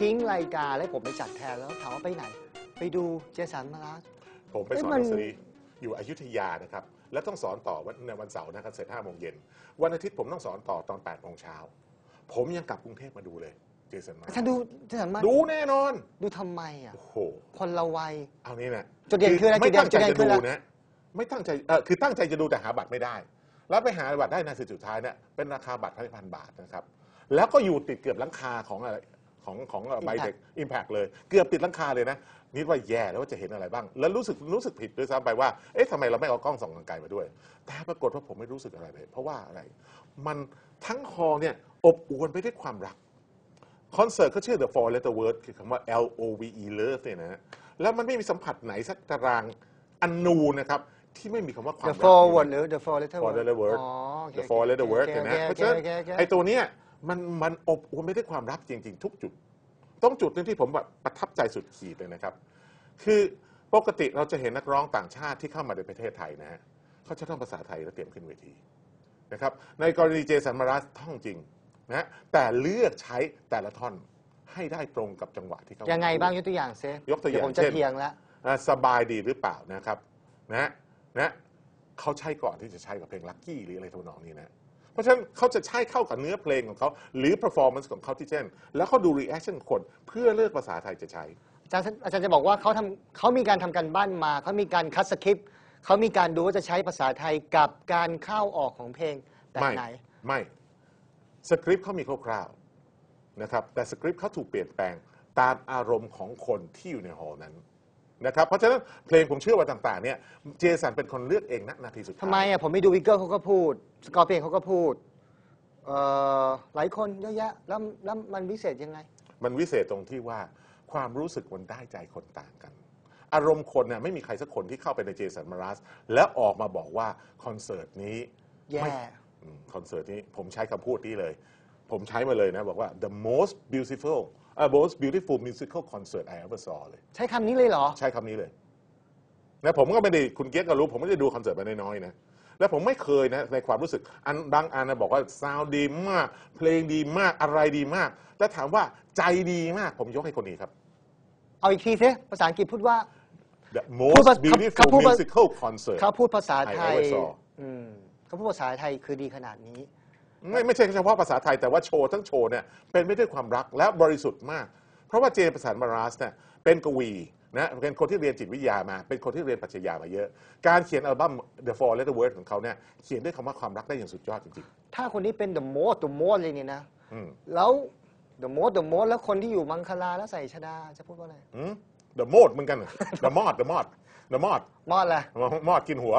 ทิ้งรายการแล้วผมไปจัดแทนแล้วถามว่าไปไหน ไปดูเจสันมาลาสผมไปสอนเอ๊ะหมันนังสืออยู่อยุธยานะครับ แล้วต้องสอนต่อวันในวันเสาร์นะครับเสร็จห้าโมงเย็นวันอาทิตย์ผมต้องสอนต่อตอน8ปดโมงเช้าผมยังกลับกรุงเทพมาดูเลย เจสันมาอาจารย์ดูเจสันมาดูแน่นอน ดูทำไมอะโอ้โหคนละวัย เอานี่นะจุดเด่นคืออะไรไม่ตั้งใจจุดเด่นจะคือดูอะไรนะไม่ตั้งใจเออคือตั้งใจจะดูแต่หาบัตรไม่ได้แล้วไปหาบัตรได้ในสุดท้ายเนี่ยเป็นราคาบัตรพันบาทนะครับ แล้วก็อยู่ติดเกือบหลังคาของอะไร ของของใบเด็กอิมแพกเลย เกือบติดหลังคาเลยนะนิดว่าแย่แล้วว่าจะเห็นอะไรบ้าง แล้วรู้สึกรู้สึกผิดด้วยซ้ำไปว่าเอ๊ะทำไมเราไม่เอากล้องส่องไกลๆมาด้วย แต่ปรากฏว่าผมไม่รู้สึกอะไรเลยเพราะว่าอะไร มันทั้งฮอลล์เนี่ยอบอวลไปด้วยความรักคอนเสิร์ตเขาชื่อ The Four Letter Word คือคำว่า L O V E Love เนี่ยนะฮะแล้วมันไม่มีสัมผัสไหนสักตารางอันนูนะครับที่ไม่มีคำว่าความ The รัก four อยู่ word ในหรือ the four letter Four word letter word อ๋อโอเค The Four Letter Word โอเคเนี่ยนะโอเพราะเคฉะนั้นโอเคโอเคไอ้ตัวเนี้ย มันมันอบอวลไปด้วยความรักจริง ๆ ทุกจุด ต้องจุดหนึงที่ผมแบบประทับใจสุดขีดเลยนะครับ คือปกติเราจะเห็นนักร้องต่างชาติที่เข้ามาในประเทศไทยนะฮะเขาจะท่องภาษาไทยแล้วเตรียมขึ้นเวทีนะครับ ในกรณีเจสันมารัสท่องจริงนะฮะแต่เลือกใช้แต่ละท่อนให้ได้ตรงกับจังหวะที่เขายังไงบ้างยกตัวอย่างเซยกตัวอย่างเดี๋ผมจะเช่นเทียงแล้วอะสบายดีหรือเปล่านะครับนะนะเขาใช้ก่อนที่จะใช้กับเพลงลัคกี้หรืออะไรทำนองนี้นะ เพราะฉะนั้นเขาจะใช้เข้ากับเนื้อเพลงของเขา หรือ performance ของเขาที่เช่น แล้วเขาดู reaction คนเพื่อเลือกภาษาไทยจะใช้ อาจารย์อาจารย์จะบอกว่าเขาทำเขามีการทำการบ้านมา เขามีการคัดสคริปต์เขามีการดูว่าจะใช้ภาษาไทยกับการเข้าออกของเพลงแบบไม่ไหน ไม่สคริปต์เขามีคร่าวๆนะครับแต่สคริปต์เขาถูกเปลี่ยนแปลงตามอารมณ์ของคนที่อยู่ในฮอลล์นั้นนะครับเพราะฉะนั้นเพลงผมเชื่อว่าต่างๆเนี่ยเจสันเป็นคนเลือกเองณนาทีสุดท้าย ทำไมอะผมไปดูวิกเกอร์เขาก็พูด สกอร์เปียนเขาก็พูดเอ่อหลายคนเยอะแยะแล้วแล้วมันวิเศษยังไง มันวิเศษตรงที่ว่าความรู้สึกมันได้ใจคนต่างกัน อารมณ์คนเนี่ยไม่มีใครสักคนที่เข้าไปในเจสันมารัสแล้วออกมาบอกว่าคอนเสิร์ตนี้แย่ ไม่อืมคอนเสิร์ตนี้ผมใช้คำพูดนี้เลย ผมใช้มาเลยนะ บอกว่า the most beautiful uh, most beautiful musical concert I ever saw เลย ใช้คำนี้เลยเหรอ ใช้คำนี้เลยนะผมก็ไม่ได้คุณเกียรติก็รู้ ผมไม่ได้ดูคอนเสิร์ตมาน้อยๆนะ แล้วผมไม่เคยนะในความรู้สึกอันบางอันนะบอกว่าซาวด์ดีมาก เพลงดีมากอะไรดีมากแต่ถามว่าใจดีมาก ผมยกให้คนนี้ครับ เอาอีกทีสิภาษาอังกฤษพูดว่า the พูด most ภาษา beautiful เขาพูดภา musical concert เขาพูดภาษาไทย I ever saw อืมเขาพูดภาษาไทยคือดีขนาดนี้ ไม่ไม่ใช่เฉพาะภาษาไทยแต่ว่าโชว์ทั้งโชว์เนี่ยเป็นไปด้วยความรักและบริสุทธิ์มากเพ ราะว่าเจมส์ประสานมาราสเนี่ยเป็นกวีนะเป็นคนที่เรียนจิตวิทยามา เป็นคนที่เรียนปรัชญามาเยอะ การเขียนอัลบั้ม The Four Letter Word ของเขาเนี่ยเขียนด้วยคำว่าความรักได้อย่างสุดยอดจริงถ้าคนนี้เป็น the most the most เลยเนี่ยนะๆอืมแล้ว the most the most แล้วคนที่อยู่มังคลาแล้วใส่ชดาจะพูดว่าอะไรอืม The Mod เหมือนกัน The Mod The Mod The Mod มอดอะไรมอดกินหัว